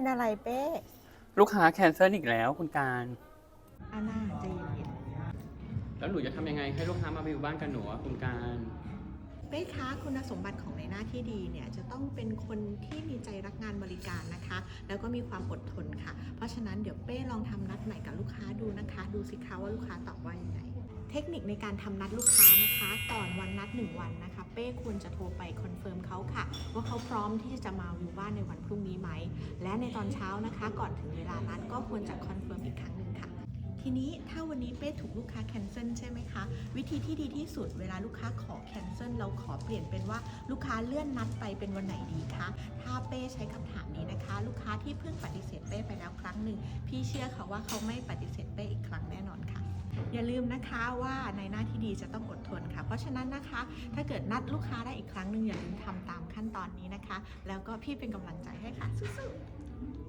เป็นอะไรเป้ลูกค้าแคนเซิลอีกแล้วคุณการอาน่าใจเย็นแล้วหนูจะทำยังไงให้ลูกค้ามาอยู่บ้านกับหนูอะคุณการๆเป้คะคุณสมบัติของในหน้าที่ดีเนี่ยจะต้องเป็นคนที่มีใจรักงานบริการนะคะ แล้วก็มีความอดทนค่ะ เพราะฉะนั้นเดี๋ยวเป้ลองทำนัดใหม่กับลูกค้าดูนะคะ ดูสิคะว่าลูกค้าตอบว่ายังไง เทคนิคในการทำนัดลูกค้านะคะ ก่อนวันนัด 1 วันนะคะ เป้ควรจะโทรไปคอนเฟิร์มเขาค่ะ ว่าเขาพร้อมที่จะมาวิวบ้านในวันพรุ่งนี้ไหม และในตอนเช้านะคะ ก่อนถึงเวลานัดก็ควรจะคอนเฟิร์มอีกครั้งหนึ่งค่ะ ทีนี้ถ้าวันนี้เป้ถูกลูกค้าแคนเซิลใช่ไหมคะ วิธีที่ดีที่สุดเวลาลูกค้าขอแคนเซิลเราขอเปลี่ยนเป็นว่าลูกค้าเลื่อนนัดไปเป็นวันไหนดีคะถ้าเป้ใช้คำถามนี้นะคะ ลูกค้าที่เพิ่งปฏิเสธเป้ไปแล้วครั้งหนึ่งพี่เชื่อค่ะว่าเขาไม่ปฏิเสธเป้อีกครั้งแน่นอนค่ะอย่าลืมนะคะว่าในหน้าที่ดีจะต้องอดทนค่ะ เพราะฉะนั้นนะคะ ถ้าเกิดนัดลูกค้าได้อีกครั้งหนึ่งอย่าลืมทำตาม ตอนนี้นะคะ แล้วก็พี่เป็นกำลังใจให้ค่ะสู้ๆ